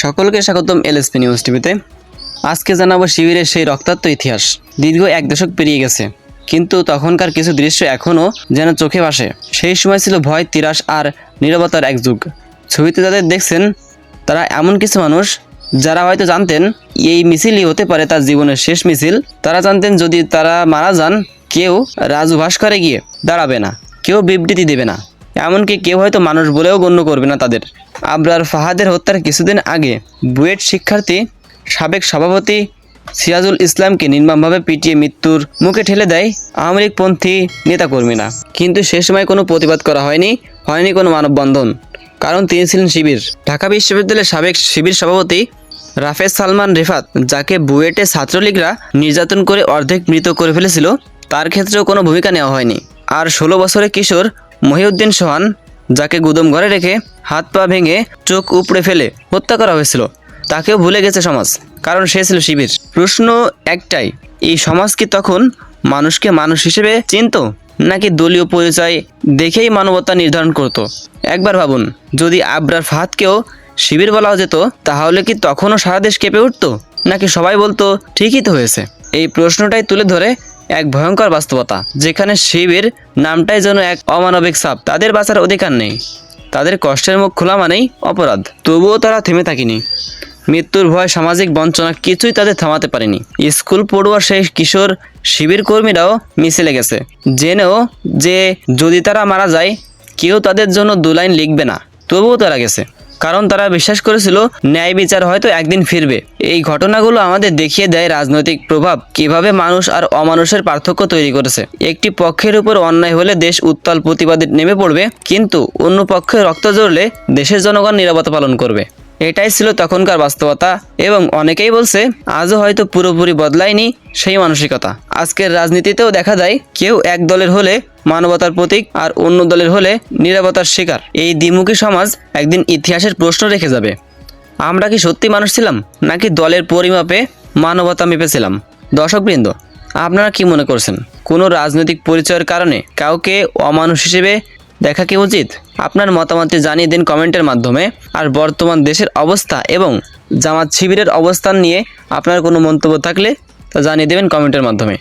সকলকে স্বাগতম LSP news টিভিতে আজকে জানাব শিবিরের সেই রক্তাক্ত ইতিহাস। দীর্ঘ এক দশক পেরিয়ে গেছে। কিন্তু তখনকার কিছু দৃশ্য এখনও যেন চোখে ভাসে। সেই সময় ছিল ভয়, তিরাস আর নীরবতার এক যুগ। ছবিতে যাদের দেখছেন, তারা এমন কিছু মানুষ যারা হয়তো জানতেন এই মিছিলই হতে পারে তার জীবনের শেষ মিছিল। তারা জানতেন যদি তারা মারা যান, কেউ রাজু ভাস্করে গিয়ে দাঁড়াবে না, কেউ বিবৃতি দেবে না। এমনকি কেউ হয়তো মানুষ বলেও গণ্য করবে না তাদের। আবরার ফাহাদের হত্যার কিছুদিন আগে বুয়েট শিক্ষার্থী সাবেক সভাপতি সিরাজুল ইসলামকে নির্মমভাবে পিটিয়ে মৃত্যুর মুখে ঠেলে দেয় আওয়ামী লীগপন্থী নেতাকর্মীরা। কিন্তু সে সময় কোনো প্রতিবাদ করা হয়নি হয়নি কোনো মানববন্ধন। কারণ তিনি ছিলেন শিবির। ঢাকা বিশ্ববিদ্যালয়ের সাবেক শিবির সভাপতি রাফেজ সালমান রেফাত, যাকে বুয়েটে ছাত্রলীগরা নির্যাতন করে অর্ধেক মৃত করে ফেলেছিল, তার ক্ষেত্রেও কোনো ভূমিকা নেওয়া হয়নি। আর ষোলো বছরের কিশোর মহিউদ্দিন সোহান যাকে গুদম ঘরে রেখে হাত পা ভেঙে চোখ উপড়ে ফেলে হত্যা করা হয়েছিল, তাকেও ভুলে গেছে সমাজ, কারণ সে ছিল শিবির। প্রশ্ন একটাই, এই সমাজ কি তখন মানুষকে মানুষ হিসেবে চিনত, নাকি দলীয় পরিচয় দেখেই মানবতা নির্ধারণ করত? একবার ভাবুন, যদি আবরার ফাহাদকেও শিবির বলা যেত, তাহলে কি তখনও সারা দেশ কেঁপে উঠতো, নাকি সবাই বলতো, ঠিকই তো হয়েছে এই প্রশ্নটাই তুলে ধরে এক ভয়ঙ্কর বাস্তবতা, যেখানে শিবির নামটাই যেন এক অমানবিক সাপ। তাদের বাঁচার অধিকার নেই। তাদের কষ্টের মুখ খোলা মানেই অপরাধ। তবুও তারা থেমে থাকেনি। মৃত্যুর ভয়, সামাজিক বঞ্চনা কিছুই তাদের থামাতে পারেনি। স্কুল পড়ুয়া সেই কিশোর শিবির কর্মীরাও মিছিলে গেছে জেনেও যে যদি তারা মারা যায়, কেউ তাদের জন্য দু লাইন লিখবে না। তবুও তারা গেছে। কারণ তারা বিশ্বাস করেছিল ন্যায় বিচার হয়তো একদিন ফিরবে। এই ঘটনাগুলো আমাদের দেখিয়ে দেয় রাজনৈতিক প্রভাব, কীভাবে মানুষ আর অমানুষের পার্থক্য তৈরি করেছে। একটি পক্ষের উপর অন্যায় হলে দেশ উত্তাল প্রতিবাদে নেমে পড়বে, কিন্তু অন্য পক্ষে রক্ত জ্বরলে দেশের জনগণ নিরাপত্তা পালন করবে। এটাই ছিল তখনকার বাস্তবতা এবং অনেকেই বলছে আজও হয়তো পুরোপুরি বদলায়নি সেই মানসিকতা। আজকের রাজনীতিতেও দেখা যায় কেউ এক দলের হলে মানবতার প্রতীক আর অন্য দলের হলে নিরাপত্তার শিকার। এই দ্বিমুখী সমাজ একদিন ইতিহাসের প্রশ্ন রেখে যাবে। আমরা কি সত্যি মানুষ ছিলাম নাকি দলের পরিমাপে মানবতা মেপেছিলাম? দর্শকবৃন্দ, আপনারা কি মনে করছেন? কোনো রাজনৈতিক পরিচয়ের কারণে কাউকে অমানুষ হিসেবে দেখা কি উচিত? আপনার মতামতটি জানিয়ে দিন কমেন্টের মাধ্যমে। আর বর্তমান দেশের অবস্থা এবং জামাত শিবিরের অবস্থান নিয়ে আপনার কোনো মন্তব্য থাকলে তা জানিয়ে দেবেন কমেন্টের মাধ্যমে।